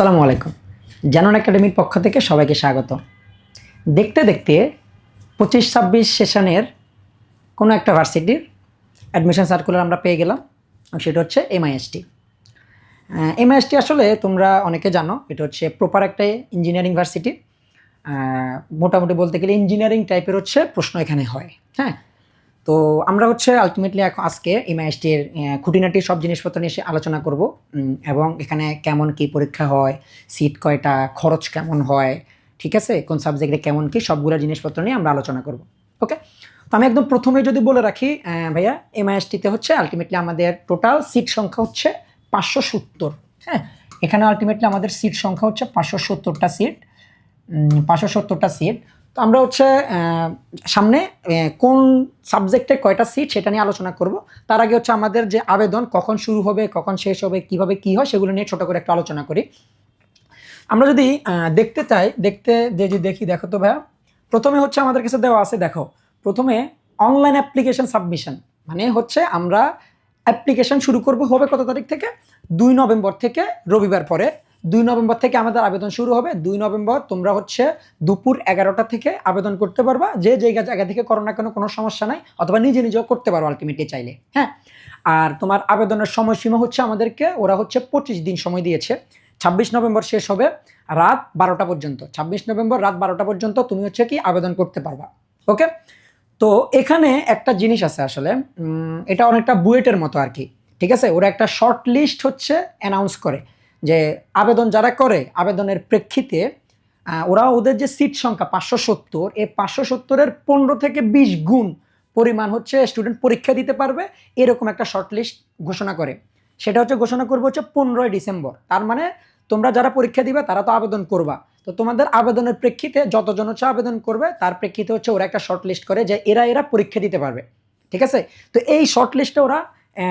আসসালামু আলাইকুম। জানুন একাডেমির পক্ষ থেকে সবাইকে স্বাগত। দেখতে দেখতে পঁচিশ ছাব্বিশ সেশনের কোনো একটা ভার্সিটির অ্যাডমিশন সার্কুলার আমরা পেয়ে গেলাম, সেটা হচ্ছে এমআইএসটি এমআইএসটি আসলে তোমরা অনেকে জানো, এটা হচ্ছে প্রপার একটা ইঞ্জিনিয়ারিং ভার্সিটি মোটামুটি বলতে গেলে ইঞ্জিনিয়ারিং টাইপের হচ্ছে প্রশ্ন এখানে হয় হ্যাঁ? তো আমরা হচ্ছে আলটিমেটলি এখন আজকে এমআইএসটির খুঁটিনাটি সব জিনিসপত্র নিয়ে এসে আলোচনা করব। এবং এখানে কেমন কি পরীক্ষা হয় সিট কয়টা, খরচ কেমন হয়, ঠিক আছে? কোন সাবজেক্টে কেমন কি, সবগুলো জিনিসপত্র নিয়ে আমরা আলোচনা করব। ওকে তো আমি একদম প্রথমে যদি বলে রাখি ভাইয়া এমআইএসটিতে হচ্ছে আলটিমেটলি আমাদের টোটাল সিট সংখ্যা হচ্ছে পাঁচশো সত্তর। হ্যাঁ? এখানে আলটিমেটলি আমাদের সিট সংখ্যা হচ্ছে পাঁচশো সত্তরটা সিট পাঁচশো সত্তরটা সিট তো আমরা হচ্ছে সামনে কোন সাবজেক্টে কয়টা সিট সেটা নিয়ে আলোচনা করব। তার আগে হচ্ছে আমাদের যে আবেদন, কখন শুরু হবে, কখন শেষ হবে, কীভাবে কি হয়, সেগুলো নিয়ে ছোটো করে একটা আলোচনা করি। আমরা যদি দেখতে চাই, দেখতে যে যে দেখি, দেখো তো ভাইয়া। প্রথমে হচ্ছে আমাদের কাছে দেওয়া আছে, দেখো। প্রথমে অনলাইন অ্যাপ্লিকেশন সাবমিশন মানে হচ্ছে আমরা অ্যাপ্লিকেশন শুরু করব হবে কত তারিখ থেকে? দুই নভেম্বর থেকে রবিবার পরে। দুই নভেম্বর থেকে আমাদের আবেদন শুরু হবে। দুই নভেম্বর তোমরা হচ্ছে দুপুর এগারোটা থেকে আবেদন করতে পারবা। যে জায়গা জায়গা থেকে করো না কেন, কোনো সমস্যা নাই। অথবা নিজে নিজেও করতে পারো আলটিমেটলি চাইলে হ্যাঁ? আর তোমার আবেদনের সময়সীমা হচ্ছে আমাদেরকে, ওরা হচ্ছে পঁচিশ দিন সময় দিয়েছে। ছাব্বিশ নভেম্বর শেষ হবে রাত বারোটা পর্যন্ত। ছাব্বিশ নভেম্বর রাত বারোটা পর্যন্ত তুমি হচ্ছে কি আবেদন করতে পারবা। ওকে? তো এখানে একটা জিনিস আছে আসলে। এটা অনেকটা বুয়েটের মতো আর কি। ঠিক আছে? ওরা একটা শর্ট লিস্ট হচ্ছে অ্যানাউন্স করে। যে আবেদন যারা করে, আবেদনের প্রেক্ষিতে ওরা ওদের যে সিট সংখ্যা পাঁচশো সত্তর, এই পাঁচশো সত্তরের পনেরো থেকে বিশ গুণ পরিমাণ হচ্ছে স্টুডেন্ট পরীক্ষা দিতে পারবে, এরকম একটা শর্ট লিস্ট ঘোষণা করে। সেটা হচ্ছে ঘোষণা করব হচ্ছে পনেরোই ডিসেম্বর। তার মানে তোমরা যারা পরীক্ষা দিবে, তারা তো আবেদন করবা। তো তোমাদের আবেদনের প্রেক্ষিতে যতজন হচ্ছে আবেদন করবে, তার প্রেক্ষিতে হচ্ছে ওরা একটা শর্ট লিস্ট করে যে এরা এরা পরীক্ষা দিতে পারবে। ঠিক আছে? তো এই শর্ট লিস্টে ওরা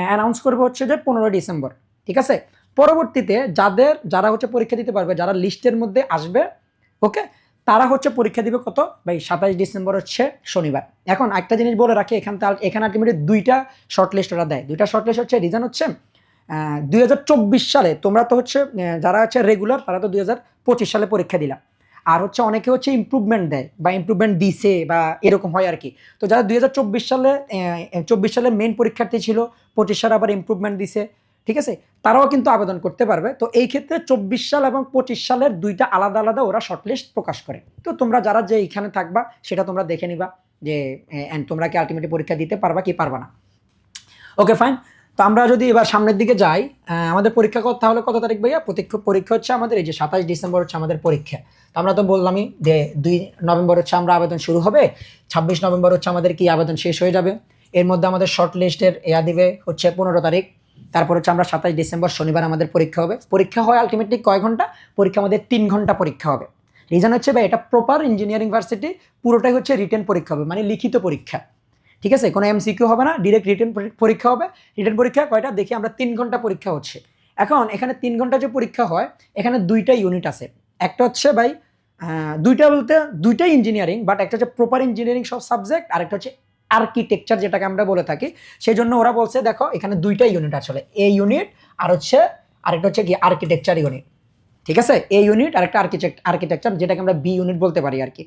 অ্যানাউন্স করবে হচ্ছে যে পনেরোই ডিসেম্বর। ঠিক আছে? পরবর্তীতে যাদের, যারা হচ্ছে পরীক্ষা দিতে পারবে, যারা লিস্টের মধ্যে আসবে ওকে তারা হচ্ছে পরীক্ষা দিবে কত? ভাই, সাতাইশ ডিসেম্বর হচ্ছে শনিবার। এখন একটা জিনিস বলে রাখি, এখান এখানে আলটিমেটলি দুইটা শর্ট লিস্ট ওরা দেয়। দুইটা শর্ট লিস্ট হচ্ছে রিজন হচ্ছে দুই হাজার চব্বিশ সালে তোমরা তো হচ্ছে যারা হচ্ছে রেগুলার তারা তো দুই হাজার পঁচিশ সালে পরীক্ষা দিলাম আর হচ্ছে অনেকে হচ্ছে ইমপ্রুভমেন্ট দেয় বা ইমপ্রুভমেন্ট দিছে বা এরকম হয় আর কি তো যারা দুই হাজার চব্বিশ সালে চব্বিশ সালে মেন পরীক্ষার্থী ছিল, পঁচিশ সালে আবার ইম্প্রুভমেন্ট দিছে। ঠিক আছে? তারাও কিন্তু আবেদন করতে পারবে। তো এই ক্ষেত্রে চব্বিশ সাল এবং পঁচিশ সালের দুইটা আলাদা আলাদা ওরা শর্টলিস্ট প্রকাশ করে। তো তোমরা যারা যে এইখানে থাকবা সেটা তোমরা দেখে নিবা যে আহ, তোমরা কি আলটিমেটলি পরীক্ষা দিতে পারবা কি পারবা না। ওকে ফাইন তো আমরা যদি এবার সামনের দিকে যাই আমাদের পরীক্ষা কত তাহলে কত তারিখ ভাইয়া? পরীক্ষা পরীক্ষা হচ্ছে আমাদের এই যে সাতাশ ডিসেম্বর হচ্ছে আমাদের পরীক্ষা। তো আমরা তো বললামই যে দুই নভেম্বর হচ্ছে আমরা আবেদন শুরু হবে ছাব্বিশ নভেম্বর হচ্ছে আমাদের কি আবেদন শেষ হয়ে যাবে। এর মধ্যে আমাদের শর্ট লিস্টের এয়া দিবে হচ্ছে পনেরো তারিখ। তারপর হচ্ছে আমরা সাতাশ ডিসেম্বর শনিবার আমাদের পরীক্ষা হবে। পরীক্ষা হয় আলটিমেটলি কয় ঘণ্টা? পরীক্ষা আমাদের তিন ঘণ্টা পরীক্ষা হবে। রিজন হচ্ছে ভাই, এটা প্রপার ইঞ্জিনিয়ারিং ভার্সিটি পুরোটাই হচ্ছে রিটেন পরীক্ষা হবে মানে লিখিত পরীক্ষা। ঠিক আছে? কোনো এমসিকিউ হবে না ডিরেক্ট রিটেন পরীক্ষা হবে। রিটেন পরীক্ষা কয়টা? দেখি আমরা তিন ঘণ্টা পরীক্ষা হচ্ছে। এখন এখানে তিন ঘণ্টা যে পরীক্ষা হয়, এখানে দুইটা ইউনিট আছে। একটা হচ্ছে ভাই দুইটা বলতে দুইটাই ইঞ্জিনিয়ারিং বাট একটা হচ্ছে প্রপার ইঞ্জিনিয়ারিং সব সাবজেক্ট আর একটা হচ্ছে আর্কিটেকচার যেটাকে আমরা বলে থাকি সেই জন্য ওরা বলছে, দেখো, এখানে দুইটা ইউনিট আসলে এ ইউনিট আর হচ্ছে, আরেকটা হচ্ছে কি আর্কিটেকচার ইউনিট ঠিক আছে? এ ইউনিট আর একটা আর্কিটেক্ট আর্কিটেকচার যেটাকে আমরা বি ইউনিট বলতে পারি আর কি।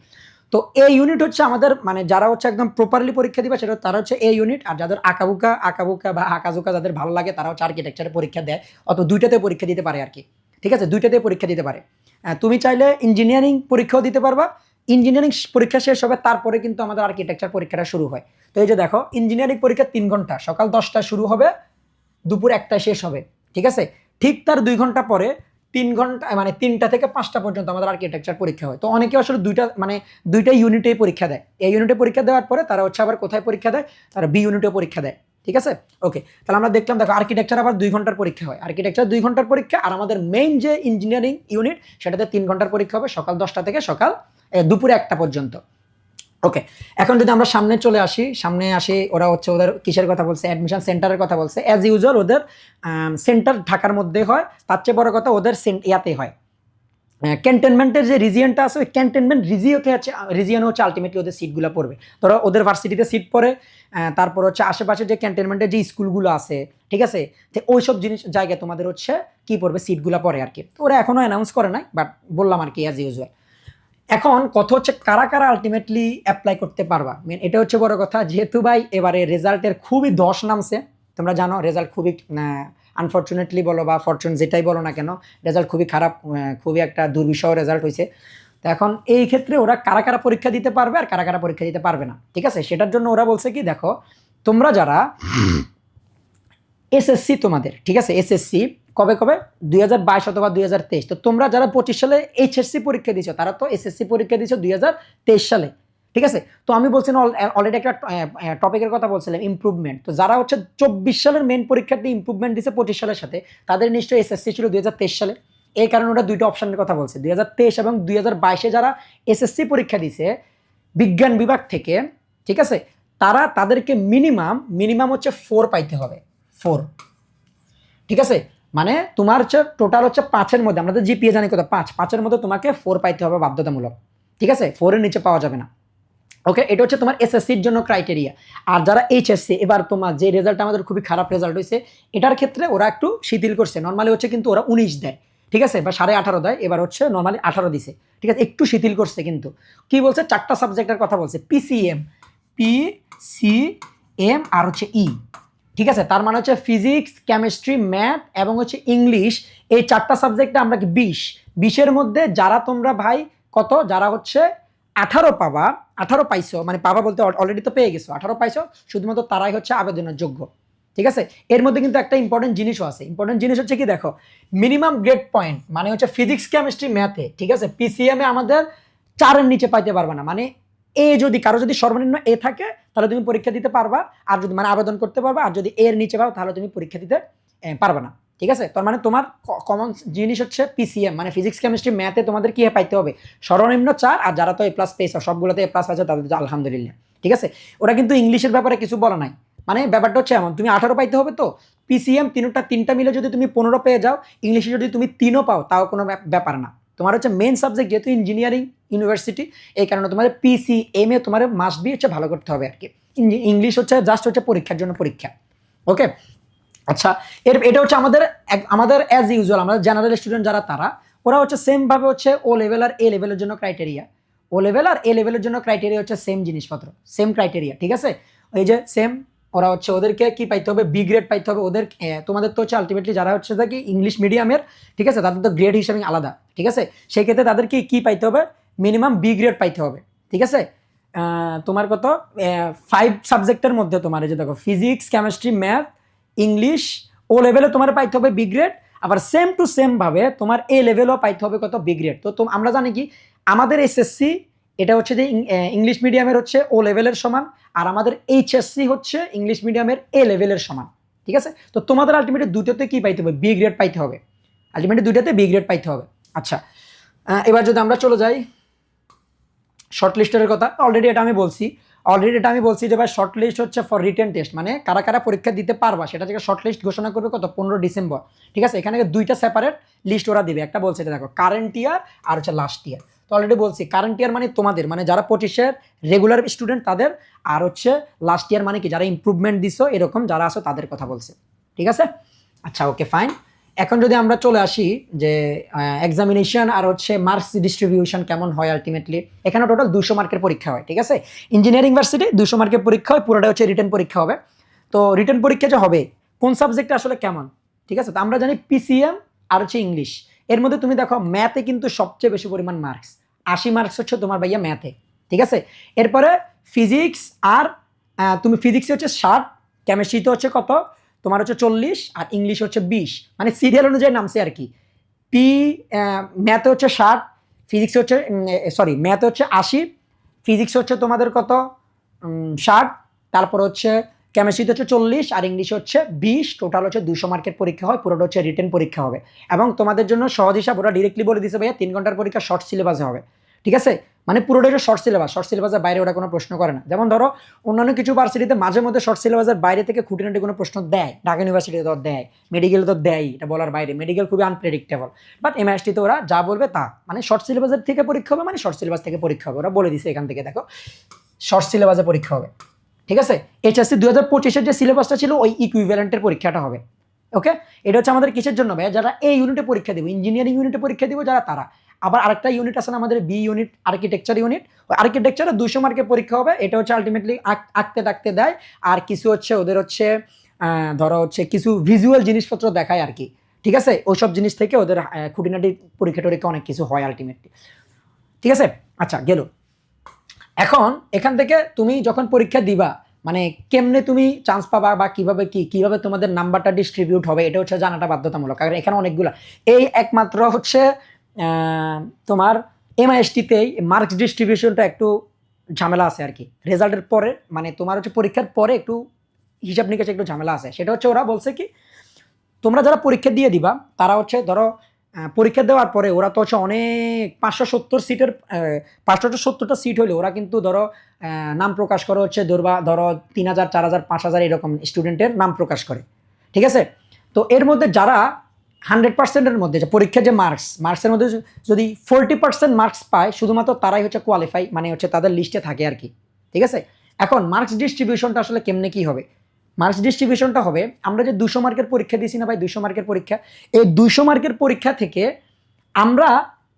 তো এ ইউনিট হচ্ছে আমাদের মানে যারা হচ্ছে একদম প্রপারলি পরীক্ষা দিবে, সেটা তারা হচ্ছে এ ইউনিট আর যাদের আঁকাবুকা আঁকাবুকা বা আঁকাজুকা যাদের ভালো লাগে, তারা হচ্ছে আর্কিটেকচারে পরীক্ষা দেয়, অত দুইটাতে পরীক্ষা দিতে পারে আর কি। ঠিক আছে? দুইটাতে পরীক্ষা দিতে পারে। তুমি চাইলে ইঞ্জিনিয়ারিং পরীক্ষাও দিতে পারবা ইঞ্জিনিয়ারিং পরীক্ষা শেষ হবে, তারপরে কিন্তু আমাদের আর্কিটেকচার পরীক্ষাটা শুরু হয়। তো এই যে দেখো, ইঞ্জিনিয়ারিং পরীক্ষা তিন ঘণ্টা, সকাল দশটায় শুরু হবে, দুপুর একটায় শেষ হবে, ঠিক আছে? ঠিক তার দুই ঘণ্টা পরে তিন ঘণ্টা মানে তিনটা থেকে পাঁচটা পর্যন্ত আমাদের আর্কিটেকচার পরীক্ষা হয়। তো অনেকে আসলে দুইটা মানে দুইটা ইউনিটেই পরীক্ষা দেয়। এই ইউনিটে পরীক্ষা দেওয়ার পরে তারা হচ্ছে আবার কোথায় পরীক্ষা দেয়? তারা বি ইউনিটে পরীক্ষা দেয়, ঠিক আছে? ওকে তাহলে আমরা দেখলাম দেখো আর্কিটেকচার আবার দুই ঘণ্টার পরীক্ষা হয়। আর্কিটেকচার দুই ঘণ্টার পরীক্ষা, আর আমাদের মেইন যে ইঞ্জিনিয়ারিং ইউনিট সেটাতে তিন ঘণ্টার পরীক্ষা হবে, সকাল দশটা থেকে সকাল দুপুরে একটা পর্যন্ত। ওকে, এখন যদি আমরা সামনে চলে আসি, সামনে আসি ওরা হচ্ছে ওদের কিসের কথা বলছে? অ্যাডমিশন সেন্টারের কথা বলছে। অ্যাজ ইউজুয়াল ওদের সেন্টার ঢাকার মধ্যে হয়, তার চেয়ে বড় কথা ওদের ইয়াতে হয়। ক্যান্টনমেন্টের যে রিজিয়নটা আছে, ওই ক্যান্টনমেন্ট রিজিওতে হচ্ছে রিজিয়ন হচ্ছে আলটিমেটলি ওদের সিটগুলো পড়বে। ধরো ওদের ভার্সিটিতে সিট পড়ে তারপর হচ্ছে আশেপাশে যে ক্যান্টনমেন্টের যে স্কুলগুলো আছে, ঠিক আছে? তো ওইসব জিনিস, জায়গায় তোমাদের হচ্ছে কি পড়বে? সিটগুলো পড়ে আর কি। ওরা এখনও অ্যানাউন্স করে নাই বাট বললাম আর কি অ্যাজ ইউজুয়াল এখন কথা হচ্ছে কারা কারা আলটিমেটলি অ্যাপ্লাই করতে পারবা। মেন এটা হচ্ছে বড় কথা, যেহেতু ভাই এবারে রেজাল্টের খুবই দশ নামছে, তোমরা জানো রেজাল্ট খুবই আনফর্চুনেটলি বলো বা ফরচুন যেটাই বলো না কেন রেজাল্ট খুবই খারাপ খুবই একটা দুর্বিষহ রেজাল্ট হয়েছে তো এখন এই ক্ষেত্রে ওরা কারা কারা পরীক্ষা দিতে পারবে আর কারা কারা পরীক্ষা দিতে পারবে না। ঠিক আছে? সেটার জন্য ওরা বলছে কি, দেখো, তোমরা যারা এসএসসি তোমাদের, ঠিক আছে? এসএসসি কবে কবে? দুই হাজার বাইশ অথবা দুই হাজার তেইশ। তো তোমরা যারা পঁচিশ সালে এইচএসসি পরীক্ষা দিয়েছ, তারা তো এসএসসি পরীক্ষা দিয়েছ দুই হাজার তেইশ সালে, ঠিক আছে? তো আমি বলছিলাম অলরেডি একটা টপিকের কথা বলছিলাম ইম্প্রুভমেন্ট তো যারা হচ্ছে চব্বিশ সালের মেন পরীক্ষাতে ইমপ্রুভমেন্ট দিয়েছে পঁচিশ সালের সাথে, তাদের নিশ্চয়ই এসএসসি ছিল দুই হাজার তেইশ সালে। এই কারণে ওরা দুইটা অপশানের কথা বলছে, দুই হাজার তেইশ এবং দুই হাজার বাইশে যারা এসএসসি পরীক্ষা দিছে বিজ্ঞান বিভাগ থেকে, ঠিক আছে? তারা তাদেরকে মিনিমাম মিনিমাম হচ্ছে ফোর পাইতে হবে। ফোর। ঠিক আছে? মানে তোমার হচ্ছে টোটাল হচ্ছে পাঁচের মধ্যে, আমরা তো জিপিএ জানি কত পাঁচ। পাঁচের মধ্যে তোমাকে ফোর পাইতে হবে বাধ্যতামূলক। ঠিক আছে? ফোরের নিচে পাওয়া যাবে না। ওকে এটা হচ্ছে তোমার এসএসসির জন্য ক্রাইটেরিয়া আর যারা এইচএসসি এবার তোমার যে রেজাল্ট আমাদের খুবই খারাপ রেজাল্ট হয়েছে, এটার ক্ষেত্রে ওরা একটু শিথিল করছে। নর্মালি হচ্ছে কিন্তু ওরা উনিশ দেয়। ঠিক আছে? বা সাড়ে আঠারো দেয়, এবার হচ্ছে নর্মালি আঠারো দিছে। ঠিক আছে? একটু শিথিল করছে কিন্তু। কি বলছে? চারটা সাবজেক্টের কথা বলছে। পিসিএম পি সি এম আর হচ্ছে ই ঠিক আছে? তার মানে হচ্ছে ফিজিক্স কেমিস্ট্রি ম্যাথ এবং হচ্ছে ইংলিশ এই চারটা সাবজেক্টে আমরা কি বিশ? বিশের মধ্যে যারা তোমরা ভাই কত? যারা হচ্ছে আঠারো পাবা, আঠারো পাইছো মানে পাবা বলতে অলরেডি তো পেয়ে গেছো, আঠারো পাইছো, শুধুমাত্র তারাই হচ্ছে আবেদনের যোগ্য। ঠিক আছে? এর মধ্যে কিন্তু একটা ইম্পর্টেন্ট জিনিসও আছে। ইম্পর্টেন্ট জিনিস হচ্ছে কি দেখো? মিনিমাম গ্রেড পয়েন্ট মানে হচ্ছে ফিজিক্স কেমিস্ট্রি ম্যাথে ঠিক আছে? পিসিএম আমাদের চারের নিচে পাইতে পারবে না। মানে এ যদি কারও যদি সর্বনিম্ন এ থাকে, তাহলে তুমি পরীক্ষা দিতে পারবা। আর যদি মানে আবেদন করতে পারবা, আর যদি এর নিচে পাও, তাহলে তুমি পরীক্ষা দিতে পারবে না। ঠিক আছে? তার মানে তোমার কমন জিনিস হচ্ছে পিসিএম মানে ফিজিক্স কেমিস্ট্রি ম্যাথে তোমাদের কি পাইতে হবে? সর্বনিম্ন চার, আর যারা তো এ প্লাস পেয়েছে, সবগুলোতে এ প্লাস আছে, তাদের আলহামদুলিল্লাহ। ঠিক আছে? ওরা কিন্তু ইংলিশের ব্যাপারে কিছু বলা নাই। মানে ব্যাপারটা হচ্ছে এমন, তুমি আঠারো পাইতে হবে তো? পিসিএম তিনটা তিনটা মিলে যদি তুমি পনেরো পেয়ে যাও, ইংলিশে যদি তুমি তিনও পাও, তাও কোনো ব্যাপার না। তোমার হচ্ছে মেন সাবজেক্ট যেহেতু ইঞ্জিনিয়ারিং ইউনিভার্সিটি এই কারণে তোমার পিসি এম এ তোমার মাস্ট বি হচ্ছে ভালো করতে হবে আর কি ইংলিশ হচ্ছে জাস্ট হচ্ছে পরীক্ষার জন্য পরীক্ষা। ওকে আচ্ছা এর, এটা হচ্ছে আমাদের আমাদের অ্যাজ ইউজুয়াল আমাদের জেনারেল স্টুডেন্ট যারা তারা, ওরা হচ্ছে সেমভাবে হচ্ছে ও লেভেল আর এ লেভেলের জন্য ক্রাইটেরিয়া ও লেভেল আর এ লেভেলের জন্য ক্রাইটেরিয়া হচ্ছে সেম জিনিসপত্র সেম ক্রাইটেরিয়া ঠিক আছে? এই যে সেম ওরা হচ্ছে ওদেরকে কি পাইতে হবে? বি গ্রেড পাইতে হবে ওদের তোমাদের তো হচ্ছে আলটিমেটলি যারা হচ্ছে কি ইংলিশ মিডিয়ামের ঠিক আছে? তাদের তো গ্রেড হিসাবে আলাদা, ঠিক আছে? সেই ক্ষেত্রে তাদেরকে কি পাইতে হবে? মিনিমাম বি গ্রেড পাইতে হবে, ঠিক আছে? তোমার কত? ফাইভ সাবজেক্টের মধ্যে তোমার যে দেখো physics chemistry math English O লেভেলে তোমার পাইতে হবে বি গ্রেড আবার সেম টু সেম ভাবে তোমার এ লেভেলও পাইতে হবে কত বি গ্রেড তো আমরা জানি কি, আমাদের এসএসসি এটা হচ্ছে যে ইংলিশ মিডিয়ামের হচ্ছে ও লেভেলের সমান, আর আমাদের এইচএসসি হচ্ছে ইংলিশ মিডিয়ামের এ লেভেলের সমান, ঠিক আছে? তো তোমাদের আলটিমেটলি দুটোতে কি পাইতে হবে? বি গ্রেড পাইতে হবে। আলটিমেটলি দুইটাতে বি গ্রেড পাইতে হবে। আচ্ছা এবার যদি আমরা চলে যাই শর্ট লিস্টের কথা অলরেডি এটা আমি বলছি অলরেডি এটা আমি বলছি যে ভাই শর্ট লিস্ট হচ্ছে ফর রিটেন টেস্ট মানে কারা কারা পরীক্ষা দিতে পারবা, সেটা থেকে শর্ট লিস্ট ঘোষণা করবে কত? পনেরো ডিসেম্বর, ঠিক আছে? এখানে দুইটা সেপারেট লিস্ট ওরা দিবে। একটা বলছে এটা দেখো কারেন্ট ইয়ার আর হচ্ছে লাস্ট ইয়ার তো অলরেডি বলছি কারেন্ট ইয়ার মানে তোমাদের মানে যারা পঁচিশের রেগুলার স্টুডেন্ট তাদের, আর হচ্ছে লাস্ট ইয়ার মানে কি, যারা ইমপ্রুভমেন্ট দিছো, এরকম যারা আসো তাদের কথা বলছে, ঠিক আছে? আচ্ছা ওকে ফাইন এখন যদি আমরা চলে আসি যে এক্সামিনেশন আর হচ্ছে মার্কস ডিস্ট্রিবিউশন কেমন হয় আলটিমেটলি এখানে টোটাল দুশো মার্কের পরীক্ষা হয়, ঠিক আছে? ইঞ্জিনিয়ারিং ইউনিভার্সিটি দুশো মার্কের পরীক্ষা হয় পুরোটা হচ্ছে রিটার্ন পরীক্ষা হবে। তো রিটার্ন পরীক্ষা যে হবে, কোন সাবজেক্টটা আসলে কেমন, ঠিক আছে? তো আমরা জানি পিসিএম আর হচ্ছে ইংলিশ এর মধ্যে তুমি দেখো ম্যাথে কিন্তু সবচেয়ে বেশি পরিমাণ মার্কস আশি মার্কস হচ্ছে তোমার ভাইয়া ম্যাথে ঠিক আছে? এরপরে ফিজিক্স আর তুমি ফিজিক্সে হচ্ছে ষাট কেমিস্ট্রিতে হচ্ছে কত? তোমার হচ্ছে চল্লিশ আর ইংলিশ হচ্ছে বিশ মানে সিরিয়াল অনুযায়ী নামছে আর কি। পি ম্যাথে হচ্ছে ষাট ফিজিক্সে হচ্ছে সরি ম্যাথে হচ্ছে আশি ফিজিক্স হচ্ছে তোমাদের কত? ষাট, তারপর হচ্ছে কেমিস্ট্রিতে হচ্ছে চল্লিশ, আর ইংলিশ হচ্ছে বিশ টোটাল হচ্ছে দুশো মার্কের পরীক্ষা হয়, পুরোটা হচ্ছে রিটেন পরীক্ষা হবে। এবং তোমাদের জন্য সহজ হিসাব, ওরা ডিরেক্টলি বলে দিছে ভাইয়া, তিন ঘণ্টার পরীক্ষা শর্ট সিলেবাসে হবে। ঠিক আছে? মানে পুরোটা হচ্ছে শর্ট সিলেবাস শর্ট সিলেবাসের বাইরে ওরা কোনো প্রশ্ন করে না। যেমন ধরো, অন্যান্য কিছু ভার্সিটিতে মাঝে মধ্যে শর্ট সিলেবাসের বাইরে থেকে খুঁটিনাটি কোনো প্রশ্ন দেয়, ঢাকা ইউনিভার্সিটিতে তো দেয় মেডিকেল তো দেয় এটা বলার বাইরে। মেডিকেল খুবই আনপ্রেডিক্টেবল বাট এমআইএসটিতে ওরা যা বলবে তা। মানে শর্ট সিলেবাসের থেকে পরীক্ষা হবে মানে শর্ট সিলেবাস থেকে পরীক্ষা হবে। ওরা বলে দিছে এখান থেকে, দেখো শর্ট সিলেবাসে পরীক্ষা হবে। ঠিক আছে? এইচএসসি দুই হাজার পঁচিশের যে সিলেবাসটা ছিল, ওই ইকুইভ্যালেন্টের পরীক্ষাটা হবে। ওকে? এটা হচ্ছে আমাদের কিসের জন্য ভাইয়া? যারা এই ইউনিটে পরীক্ষা দিব ইঞ্জিনিয়ারিং ইউনিটে পরীক্ষা দেবো, যারা তারা। আবার আরেকটা ইউনিট আছে আমাদের বি ইউনিট আর্কিটেকচার ইউনিট ওই আর্কিটেকচারে দুশো মার্কের পরীক্ষা হবে। এটা হচ্ছে আলটিমেটলি আঁকতে, টাকতে দেয়। আর কিছু হচ্ছে ওদের হচ্ছে ধরো হচ্ছে কিছু ভিজুয়াল জিনিসপত্র দেখায় আর কি ঠিক আছে? ওইসব জিনিস থেকে ওদের খুঁটিনাটি পরীক্ষা টরীক্ষা অনেক কিছু হয় আলটিমেটলি ঠিক আছে? আচ্ছা গেল। এখন এখান থেকে তুমি যখন পরীক্ষা দিবা মানে কেমনে তুমি চান্স পাবা বা কীভাবে কি, কীভাবে তোমাদের নাম্বারটা ডিস্ট্রিবিউট হবে, এটা হচ্ছে জানাটা বাধ্যতামূলক। কারণ এখানে অনেকগুলো। এই একমাত্র হচ্ছে তোমার এমআইএসটিতেই মার্কস ডিস্ট্রিবিউশনটা একটু ঝামেলা আছে আর কি। রেজাল্টের পরে মানে তোমার হচ্ছে পরীক্ষার পরে একটু হিসাব নিকাশ একটু ঝামেলা আছে। সেটা হচ্ছে ওরা বলছে কি, তোমরা যারা পরীক্ষা দিয়ে দিবা, তারা হচ্ছে ধরো পরীক্ষা দেওয়ার পরে ওরা তো হচ্ছে অনেক পাঁচশো সত্তর সিটের পাঁচশো সত্তরটা সিট হলে ওরা কিন্তু ধরো নাম প্রকাশ করে হচ্ছে ধরবা, ধরো তিন হাজার, চার হাজার, পাঁচ হাজার এরকম স্টুডেন্টের নাম প্রকাশ করে। ঠিক আছে? তো এর মধ্যে যারা হান্ড্রেড পার্সেন্টের মধ্যে, যে পরীক্ষার যে মার্কস মার্কসের মধ্যে যদি ফোরটি পার্সেন্ট মার্কস পায়, শুধুমাত্র তারাই হচ্ছে কোয়ালিফাই মানে হচ্ছে তাদের লিস্টে থাকে আর কি। ঠিক আছে? এখন মার্কস ডিস্ট্রিবিউশনটা আসলে কেমনে কি হবে? মার্কস ডিস্ট্রিবিউশনটা হবে। আমরা যে দুশো মার্কের পরীক্ষা দিয়েছি না ভাই, দুশো মার্কের পরীক্ষা, এই দুশো মার্কের পরীক্ষা থেকে আমরা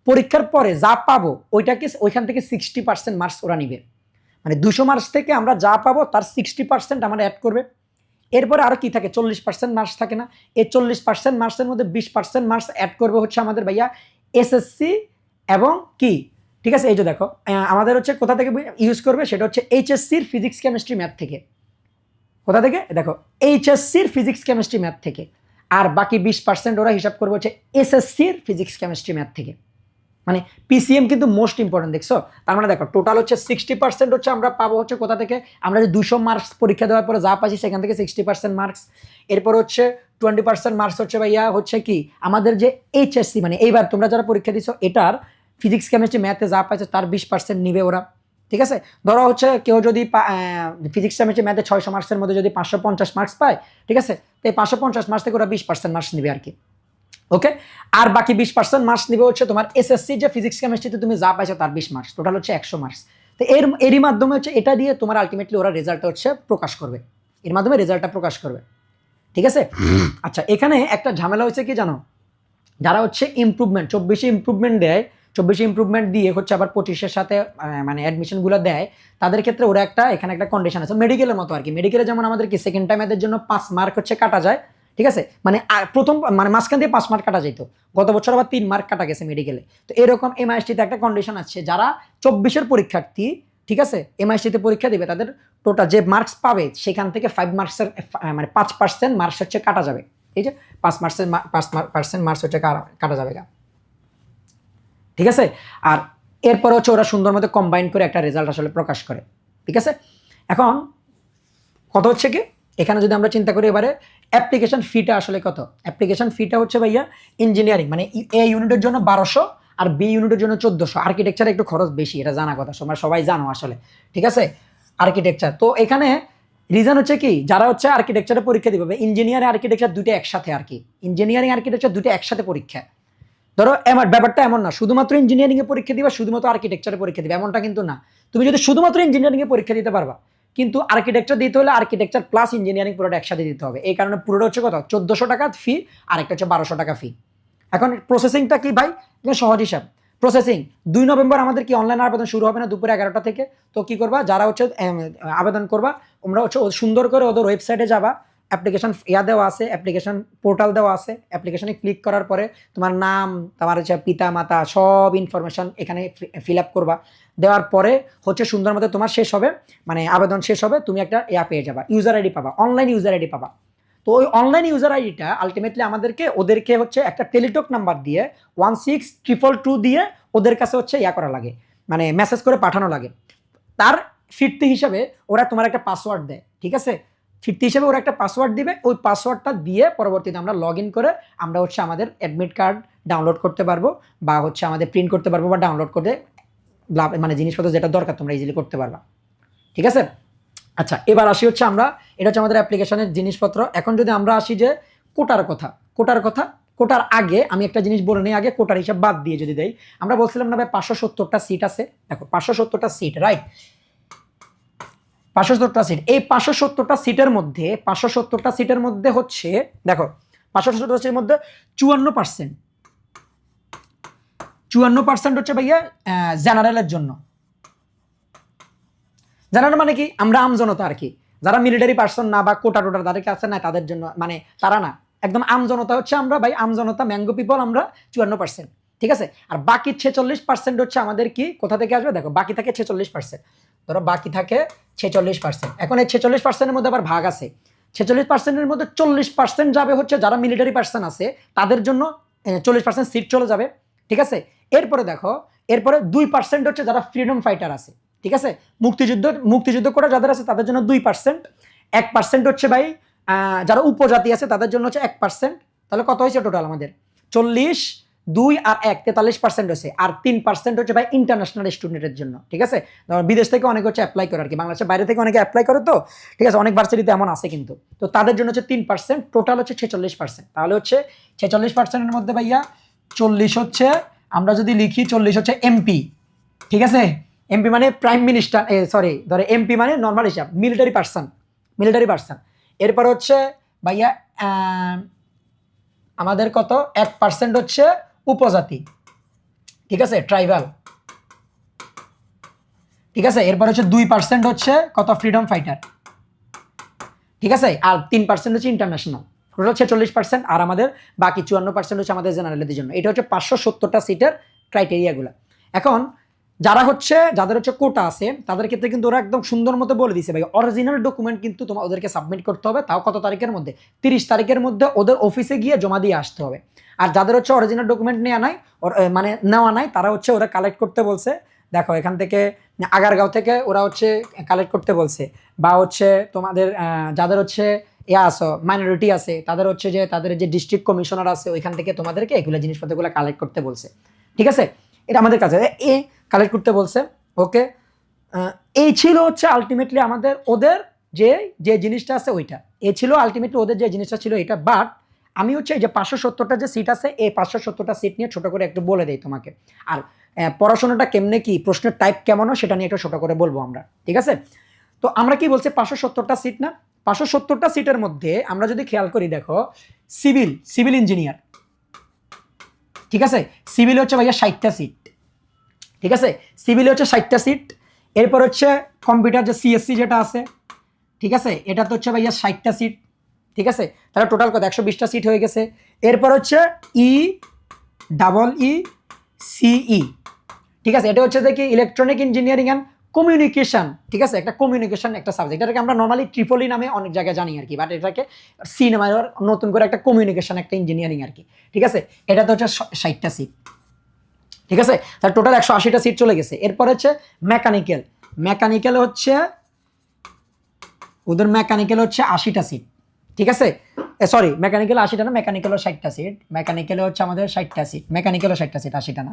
পরীক্ষার পরে যা পাবো, ওইটাকে ওইখান থেকে সিক্সটি পার্সেন্ট মার্কস ওরা নিবে। মানে দুশো মার্কস থেকে আমরা যা পাবো, তার সিক্সটি পার্সেন্ট আমরা অ্যাড করবে। এরপরে আরও কি থাকে? চল্লিশ পার্সেন্ট মার্কস থাকে না। এই চল্লিশ পার্সেন্ট মার্কসের মধ্যে বিশ পার্সেন্ট মার্কস অ্যাড করবে হচ্ছে আমাদের ভাইয়া এসএসসি এবং কি? ঠিক আছে, এই যে দেখো আমাদের হচ্ছে কোথা থেকে ইউজ করবে? সেটা হচ্ছে এইচএসসির ফিজিক্স কেমিস্ট্রি ম্যাথ থেকে। কোথা থেকে? দেখো, এইচএসসির ফিজিক্স কেমিস্ট্রি ম্যাথ থেকে। আর বাকি বিশ পার্সেন্ট ওরা হিসাব করবে হচ্ছে এসএসসির ফিজিক্স কেমিস্ট্রি ম্যাথ থেকে। মানে পিসিএম কিন্তু মোস্ট ইম্পর্টেন্ট দেখছ? তার মানে দেখো টোটাল হচ্ছে সিক্সটি পার্সেন্ট হচ্ছে আমরা পাবো হচ্ছে কোথা থেকে? আমরা যে দুশো মার্কস পরীক্ষা দেওয়ার পরে যা পাচ্ছি সেখান থেকে সিক্সটি পার্সেন্ট মার্কস এরপর হচ্ছে টোয়েন্টি পার্সেন্ট মার্কস হচ্ছে ভাইয়া হচ্ছে কি? আমাদের যে এইচএসসি মানে এইবার তোমরা যারা পরীক্ষা দিছো, এটার ফিজিক্স কেমিস্ট্রি ম্যাথে যা পাইছে, তার বিশ পার্সেন্ট নিবে ওরা। ঠিক আছে? ধরো হচ্ছে কেউ যদি ফিজিক্স কেমিস্ট্রি ম্যাথে ছয়শো মার্কসের মধ্যে যদি পাঁচশো পঞ্চাশ মার্কস পায় ঠিক আছে? তো এই পাঁচশো পঞ্চাশ মার্কস থেকে ওরা বিশ পার্সেন্ট মার্কস নিবে আর কি। ওকে আর বাকি বিশ পার্সেন্ট মার্কস নেবে হচ্ছে তোমার এসএসসি যে ফিজিক্স কেমিস্ট্রিতে তুমি যা পাইছো তার বিশ মার্কস টোটাল হচ্ছে একশো মার্কস তো এর এরই মাধ্যমে হচ্ছে এটা দিয়ে তোমার আলটিমেটলি ওরা রেজাল্টটা হচ্ছে প্রকাশ করবে। এর মাধ্যমে রেজাল্টটা প্রকাশ করবে। ঠিক আছে? আচ্ছা এখানে একটা ঝামেলা হয়েছে কি জানো? যারা হচ্ছে ইম্প্রুভমেন্ট চব্বিশে ইম্প্রুভমেন্ট দেয় চব্বিশে ইমপ্রুভমেন্ট দিয়ে হচ্ছে আবার পঁচিশের সাথে মানে অ্যাডমিশনগুলো দেয়, তাদের ক্ষেত্রে ওরা একটা, এখানে একটা কন্ডিশন আছে। মেডিকেলের মতো আর কি। মেডিকেলে যেমন আমাদের কি সেকেন্ড টাইম এদের জন্য পাঁচ মার্ক হচ্ছে কাটা যায়, ঠিক আছে? মানে প্রথম মানে মাঝখান দিয়ে পাঁচ মার্ক কাটা যেত গত বছর আবার তিন মার্ক কাটা গেছে মেডিকেলে তো এরকম এমআইএসটিতে একটা কন্ডিশন আছে, যারা চব্বিশের পরীক্ষার্থী, ঠিক আছে? এমআইএসটিতে পরীক্ষা দেবে, তাদের টোটাল যে মার্কস পাবে, সেখান থেকে ফাইভ মার্কসের মানে পাঁচ পার্সেন্ট মার্কস হচ্ছে কাটা যাবে। এই যে, পাঁচ মার্কসের পাঁচ পার্সেন্ট মার্কস হচ্ছে কাটা- কাটা যাবে গা। ঠিক আছে? আর এরপর হচ্ছে ওরা সুন্দর মতো কম্বাইন করে একটা রেজাল্ট আসলে প্রকাশ করে। ঠিক আছে? এখন কত হচ্ছে কি? এখানে যদি আমরা চিন্তা করি এবারে অ্যাপ্লিকেশন ফিটা আসলে কত? অ্যাপ্লিকেশন ফিটা হচ্ছে ভাইয়া ইঞ্জিনিয়ারিং মানে এ ইউনিটের জন্য বারোশো আর বি ইউনিটের জন্য চোদ্দোশো। আর্কিটেকচার একটু খরচ বেশি, এটা জানা কথা, তোমরা সবাই জানো আসলে। ঠিক আছে? আর্কিটেকচার তো এখানে রিজন হচ্ছে কি? যারা হচ্ছে আর্কিটেকচারে পরীক্ষা দিবে ইঞ্জিনিয়ারিং আর্কিটেকচার দুটো একসাথে আর কি। ইঞ্জিনিয়ারিং আর্কিটেকচার দুটো একসাথে পরীক্ষা। ধরো এমন ব্যাপারটা এমন না। শুধুমাত্র ইঞ্জিনিয়ারিং এ পরীক্ষা দিবা, শুধুমাত্র আর্কিটেকচারে পরীক্ষা দিবে। এমনটা কিন্তু না। তুমি যদি শুধুমাত্র ইঞ্জিনিয়ারিং এ পরীক্ষা দিতে পারবা, কিন্তু আর্কিটেকচার দিতে হলে আর্কিটেকচার প্লাস ইঞ্জিনিয়ারিং পুরোটা একসাথে দিতে হবে। এই কারণে পুরোটা হচ্ছে কত? চোদ্দোশো টাকা ফি আর একটা হচ্ছে বারোশো টাকা ফি এখন প্রসেসিংটা কি ভাই? সহজ হিসাব। প্রসেসিং দুই নভেম্বর আমাদের কি অনলাইন আবেদন শুরু হবে না? দুপুরে এগারোটা থেকে। তো কি করবা? যারা হচ্ছে আবেদন করবা, তোমরা হচ্ছে সুন্দর করে ওদের ওয়েবসাইটে যাবা। অ্যাপ্লিকেশন ইয়া দেওয়া আছে, অ্যাপ্লিকেশন পোর্টাল দেওয়া আছে, অ্যাপ্লিকেশনে ক্লিক করার পরে তোমার নাম, তোমার হচ্ছে পিতা, মাতা, সব ইনফরমেশন এখানে ফিল আপ করবা। দেওয়ার পরে হচ্ছে সুন্দর মতো তোমার শেষ হবে মানে আবেদন শেষ হবে, তুমি একটা ইয়া পেয়ে যাবা ইউজার আইডি পাবা অনলাইন ইউজার আইডি পাবা। তো ওই অনলাইন ইউজার আইডিটা আলটিমেটলি আমাদেরকে, ওদেরকে হচ্ছে একটা টেলিটক নাম্বার দিয়ে ওয়ান সিক্স ট্রিপল টু দিয়ে ওদের কাছে হচ্ছে ইয়া করা লাগে মানে মেসেজ করে পাঠানো লাগে। তার ফিরতি হিসাবে ওরা তোমার একটা পাসওয়ার্ড দেয়, ঠিক আছে? ফিরতি হিসেবে ওরা একটা পাসওয়ার্ড দিবে। ওই পাসওয়ার্ডটা দিয়ে পরবর্তীতে আমরা লগ করে আমরা হচ্ছে আমাদের অ্যাডমিট কার্ড ডাউনলোড করতে পারব বা হচ্ছে আমাদের প্রিন্ট করতে পারব বা ডাউনলোড করে মানে জিনিসপত্র যেটা দরকার তোমরা ইজিলি করতে পারবা। ঠিক আছে? আচ্ছা এবার আসি হচ্ছে আমরা, এটা হচ্ছে আমাদের অ্যাপ্লিকেশনের জিনিসপত্র। এখন যদি আমরা আসি যে কোটার কথা কোটার কথা, কোটার আগে আমি একটা জিনিস বলে নিই, আগে কোটার হিসাব বাদ দিয়ে যদি দেই, আমরা বলছিলাম না ভাই পাঁচশো সত্তরটা সিট আছে। দেখো, পাঁচশো সত্তরটা সিট রাইট পাঁচশো সত্তরটা সিট এই পাঁচশো সত্তরটা সিটের মধ্যে, পাঁচশো সত্তরটা সিটের মধ্যে হচ্ছে, দেখো, পাঁচশো সত্তরটা সিটের মধ্যে চুয়ান্ন পার্সেন্ট চুয়ান্ন পার্সেন্ট হচ্ছে ভাইয়া জেনারেলের জন্য। জেনারেল মানে কি? আমরা আমজনতা আর কি। যারা মিলিটারি পার্সন না বা কোটা টোটা তাদেরকে আছে না, তাদের জন্য মানে তারা না। একদম আমজনতা হচ্ছে আমরা ভাই, আমজনতা ম্যাঙ্গো পিপল আমরা চুয়ান্ন পার্সেন্ট ঠিক আছে? আর বাকি ছেচল্লিশ পার্সেন্ট হচ্ছে আমাদের কি? কোথা থেকে আসবে? দেখো, বাকি থাকে ছেচল্লিশ পার্সেন্ট ধরো বাকি থাকে ছেচল্লিশ পার্সেন্ট এখন এই ছেচল্লিশ পার্সেন্টের মধ্যে আবার ভাগ আছে। ছেচল্লিশ পার্সেন্টের মধ্যে চল্লিশ পার্সেন্ট যাবে হচ্ছে যারা মিলিটারি পার্সন আছে, তাদের জন্য চল্লিশ পার্সেন্ট সিট চলে যাবে। ঠিক আছে? এরপরে দেখো, এরপরে দুই পার্সেন্ট হচ্ছে যারা ফ্রিডম ফাইটার আছে। ঠিক আছে? মুক্তিযুদ্ধ মুক্তিযুদ্ধ করে যাদের আছে তাদের জন্য দুই পার্সেন্ট এক পার্সেন্ট হচ্ছে ভাই যারা উপজাতি আছে তাদের জন্য হচ্ছে এক পার্সেন্ট তাহলে কত হয়েছে টোটাল আমাদের? চল্লিশ দুই আর এক, তেতাল্লিশ পার্সেন্ট হচ্ছে আর তিন পার্সেন্ট হচ্ছে ভাই ইন্টারন্যাশনাল স্টুডেন্টের জন্য, ঠিক আছে? বিদেশ থেকে অনেকে হচ্ছে অ্যাপ্লাই করে আর কি, বাংলাদেশের বাইরে থেকে অনেকে অ্যাপ্লাই করে তো, ঠিক আছে? অনেক ভার্সিটিতে এমন আছে কিন্তু। তো তাদের জন্য হচ্ছে তিন পার্সেন্ট টোটাল হচ্ছে ছেচল্লিশ পার্সেন্ট তাহলে হচ্ছে ছেচল্লিশ পার্সেন্টের মধ্যে ভাইয়া চল্লিশ হচ্ছে, আমরা যদি লিখি চল্লিশ হচ্ছে এমপি ঠিক আছে? এমপি মানে প্রাইম মিনিস্টার সরি ধরে এমপি মানে নর্মাল হিসাব মিলিটারি পার্সন মিলিটারি পার্সন এরপর হচ্ছে ভাইয়া আমাদের কত? এক পার্সেন্ট হচ্ছে উপজাতি। ঠিক আছে? ট্রাইবাল ঠিক আছে? এরপর হচ্ছে দুই পার্সেন্ট হচ্ছে কত? ফ্রিডম ফাইটার ঠিক আছে? আর তিন পার্সেন্ট হচ্ছে ইন্টারন্যাশনাল টোটাল ছেচল্লিশ পার্সেন্ট আর আমাদের বাকি চুয়ান্ন পার্সেন্ট হচ্ছে আমাদের জেনারেলদের জন্য। এটা হচ্ছে পাঁচশো সত্তরটা সিটের ক্রাইটেরিয়াগুলো এখন যারা হচ্ছে, যাদের হচ্ছে কোটা আছে, তাদের ক্ষেত্রে কিন্তু ওরা একদম সুন্দর মতো বলে দিছে, ভাই অরিজিনাল ডকুমেন্ট কিন্তু তোমার ওদেরকে সাবমিট করতে হবে, তাও কত তারিখের মধ্যে? তিরিশ তারিখের মধ্যে ওদের অফিসে গিয়ে জমা দিয়ে আসতে হবে। আর যাদের হচ্ছে অরিজিনাল ডকুমেন্ট নেওয়া নাই মানে নেওয়া নাই, তারা হচ্ছে ওরা কালেক্ট করতে বলছে। দেখো, এখান থেকে আগারগাঁও থেকে ওরা হচ্ছে কালেক্ট করতে বলছে। বা হচ্ছে তোমাদের যাদের হচ্ছে ইয়া আসো মাইনরিটি আছে, তাদের হচ্ছে যে, তাদের যে ডিস্ট্রিক্ট কমিশনার আছে, ওইখান থেকে তোমাদেরকে এগুলো জিনিসপত্রগুলো কালেক্ট করতে বলছে। ঠিক আছে? এটা আমাদের কাছে এ কালেক্ট করতে বলছে ওকে এই ছিল হচ্ছে আলটিমেটলি আমাদের ওদের যে যে জিনিসটা আছে ওইটা। এ ছিল আলটিমেটলি ওদের যে জিনিসটা ছিল এটা বাট আমি হচ্ছে এই যে পাঁচশো সত্তরটা যে সিট আছে, এই পাঁচশো সত্তরটা সিট নিয়ে ছোটো করে একটু বলে দেই তোমাকে। আর পড়াশোনাটা কেমনে কি, প্রশ্নের টাইপ কেমন সেটা নিয়ে একটু ছোটো করে বলব আমরা, ঠিক আছে? তো আমরা কি বলছি, পাঁচশো সত্তরটা সিট না? পাঁচশো সত্তরটা সিটের মধ্যে আমরা যদি খেয়াল করি দেখো সিভিল সিভিল ইঞ্জিনিয়ার ঠিক আছে? সিভিল হচ্ছে ভাইয়া ষাটটা সিট ঠিক আছে? সিভিল হচ্ছে ষাটটা সিট এরপর হচ্ছে কম্পিউটার যে সিএসসি যেটা আছে, ঠিক আছে? এটা তো হচ্ছে ভাইয়া ষাটটা সিট ঠিক আছে? তাহলে টোটাল কত? একশো বিশটা সিট হয়ে গেছে। এরপর হচ্ছে ই ডাবল ই সিই ঠিক আছে? এটা হচ্ছে যে কি? ইলেকট্রনিক ইঞ্জিনিয়ারিং অ্যান্ড কমিউনিকেশন ঠিক আছে? একটা কমিউনিকেশন একটা সাবজেক্ট এটাকে আমরা নর্মালি ট্রিপলি নামে অনেক জায়গায় জানি আর কি বাট এটাকে সিনেমার নতুন করে একটা কমিউনিকেশন একটা ইঞ্জিনিয়ারিং আর কি, ঠিক আছে? এটা তো হচ্ছে ষাটটা সিট ঠিক আছে? তাহলে টোটাল একশো আশিটা সিট চলে গেছে। এরপর হচ্ছে মেকানিক্যাল মেকানিক্যাল হচ্ছে, ওদের মেকানিক্যাল হচ্ছে আশিটা সিট ঠিক আছে? সরি মেকানিক্যাল আশিটা না মেকানিক্যালও ষাটটা সিট মেকানিক্যালে হচ্ছে আমাদের ষাটটা সিট মেকানিক্যালও ষাটটা সিট আশিটা না।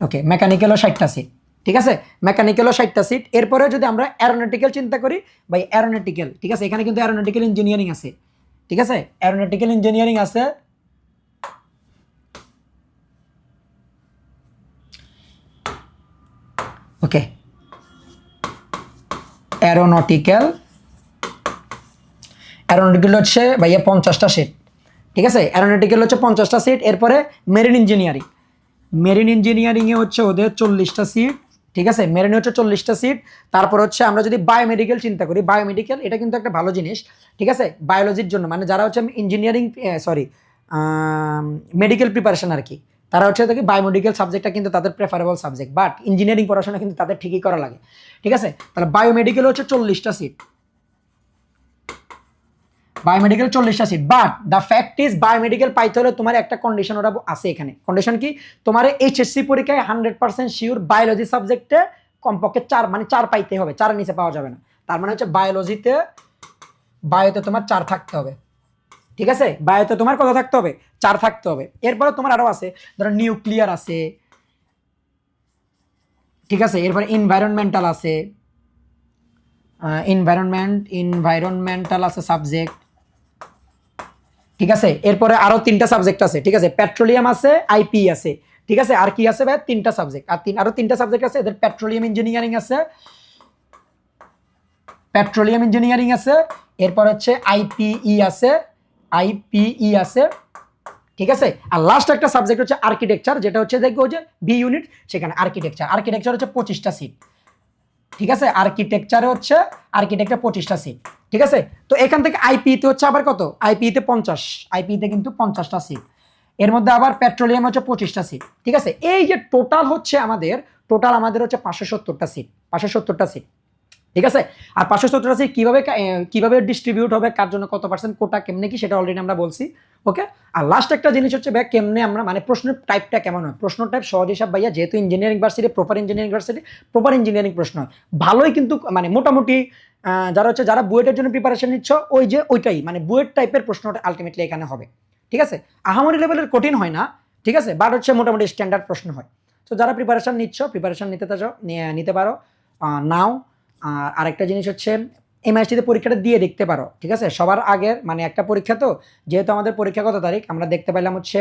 ওকে মেকানিক্যালও ষাটটা সিট ঠিক আছে? মেকানিক্যালও ষাটটা সিট এরপরে যদি আমরা অ্যারোনটিক্যাল চিন্তা করি বা অ্যারোনটিক্যাল ঠিক আছে? এখানে কিন্তু অ্যারোনটিক্যাল ইঞ্জিনিয়ারিং আছে। ঠিক আছে? অ্যারোনটিক্যাল ইঞ্জিনিয়ারিং আছে ওকে অ্যারোনটিক্যাল অ্যারোনটিক্যাল হচ্ছে ভাইয়া পঞ্চাশটা সিট ঠিক আছে? অ্যারোনটিক্যাল হচ্ছে পঞ্চাশটা সিট এরপরে মেরিন ইঞ্জিনিয়ারিং মেরিন ইঞ্জিনিয়ারিংয়ে হচ্ছে ওদের চল্লিশটা সিট ঠিক আছে? মেরিনে হচ্ছে চল্লিশটা সিট তারপর হচ্ছে আমরা যদি বায়োমেডিক্যাল চিন্তা করি বায়োমেডিক্যাল এটা কিন্তু একটা ভালো জিনিস, ঠিক আছে? বায়োলজির জন্য মানে যারা হচ্ছে ইঞ্জিনিয়ারিং সরি মেডিকেল প্রিপারেশন আর কি তারা হচ্ছে দেখি বায়োমেডিক্যাল সাবজেক্টটা কিন্তু তাদের প্রেফারেবল সাবজেক্ট বাট ইঞ্জিনিয়ারিং পড়াশোনা কিন্তু তাদের ঠিকই করা লাগে, ঠিক আছে? তাহলে বায়োমেডিক্যাল হচ্ছে চল্লিশটা সিট বায়োমেডিক্যাল চল্লিশটা seat but the fact is biomedical পাইতে হলে তোমার একটা কন্ডিশন ওরা আছে এখানে। কন্ডিশন কি? তোমার এইচএসসি পরীক্ষায় হান্ড্রেড পার্সেন্ট শিওর বায়োলজি সাবজেক্টে কমপক্ষে চার মানে চার পাইতে হবে, চারের নিচে পাওয়া যাবে না। তার মানে হচ্ছে বায়োলজিতে বায়োতে তোমার চার থাকতে হবে। ঠিক আছে? বায়োতে তোমার কত থাকতে হবে? চার থাকতে হবে। এরপরে তোমার আরও আছে, ধরো নিউক্লিয়ার আছে, ঠিক আছে? এরপরে ইনভায়রনমেন্টাল আছে ইনভায়রনমেন্ট ইনভায়রনমেন্টাল আছে সাবজেক্ট ঠিক আছে? এরপরে আরও তিনটা সাবজেক্ট আছে, ঠিক আছে? পেট্রোলিয়াম আছে আইপি আছে, ঠিক আছে? আর কি আছে ভাই? তিনটা সাবজেক্ট আর তিন আরও তিনটা সাবজেক্ট আছে, এদের পেট্রোলিয়াম ইঞ্জিনিয়ারিং আছে পেট্রোলিয়াম ইঞ্জিনিয়ারিং আছে, এরপর হচ্ছে আইপিই আছে আইপিই আছে, ঠিক আছে? আর লাস্ট একটা সাবজেক্ট হচ্ছে আর্কিটেকচার যেটা হচ্ছে দেখব যে বি ইউনিট সেখানে আর্কিটেকচার আর্কিটেকচার হচ্ছে পঁচিশটা সিট ঠিক আছে? আর্কিটেকচারে হচ্ছে আর্কিটেকচার পঁচিশটা সিট ঠিক আছে? তো এখান থেকে আইপিতে হচ্ছে আবার কত? আইপিতে পঞ্চাশ আইপিতে কিন্তু পঞ্চাশটা সিট এর মধ্যে আবার পেট্রোলিয়াম হচ্ছে পঁচিশটা সিট ঠিক আছে? এই যে টোটাল হচ্ছে আমাদের টোটাল আমাদের হচ্ছে পাঁচশো সত্তরটা সিট পাঁচশো সত্তরটা সিট ঠিক আছে? আর পাঁচশো সত্তরটা সিট কীভাবে কীভাবে ডিস্ট্রিবিউট হবে, কার জন্য কত পার্সেন্ট কোটা কেমনে কি, সেটা অলরেডি আমরা বলছি ওকে আর লাস্ট একটা জিনিস হচ্ছে ভাই কেমনে আমরা মানে প্রশ্নের টাইপটা কেমন হয়? প্রশ্ন টাইপ সহজ হিসাব, ভাইয়া, যেহেতু engineering varsity proper engineering varsity proper engineering প্রশ্ন হয়। ভালোই কিন্তু মানে মোটামুটি যারা হচ্ছে, যারা বুয়েটের জন্য প্রিপারেশন নিচ্ছ, ওই যে, ওইটাই মানে বুয়েট টাইপের প্রশ্নটা আলটিমেটলি এখানে হবে, ঠিক আছে? আহামরি লেভেলের কঠিন হয় না, ঠিক আছে? বাট হচ্ছে মোটামুটি স্ট্যান্ডার্ড প্রশ্ন হয়। তো যারা প্রিপারেশন নিচ্ছ প্রিপারেশন নিতে নিয়ে- নিতে পারো নাও আরেকটা জিনিস হচ্ছে এমআইএসটিতে পরীক্ষাটা দিয়ে দেখতে পারো, ঠিক আছে? সবার আগের মানে একটা পরীক্ষা তো, যেহেতু আমাদের পরীক্ষা কত তারিখ? আমরা দেখতে পাইলাম হচ্ছে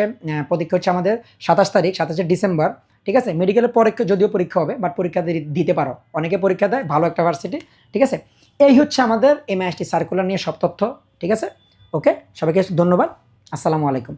পরীক্ষা হচ্ছে আমাদের সাতাশ তারিখ, সাতাশে ডিসেম্বর, ঠিক আছে? মেডিকেলের পরীক্ষা যদিও পরীক্ষা হবে বাট পরীক্ষা দিতে পারো। অনেকে পরীক্ষা দেয়, ভালো একটা ভার্সিটি ঠিক আছে? এই হচ্ছে আমাদের এমআইএসটি সার্কুলার নিয়ে সব তথ্য, ঠিক আছে? ওকে সবাইকে ধন্যবাদ। আসসালামু আলাইকুম।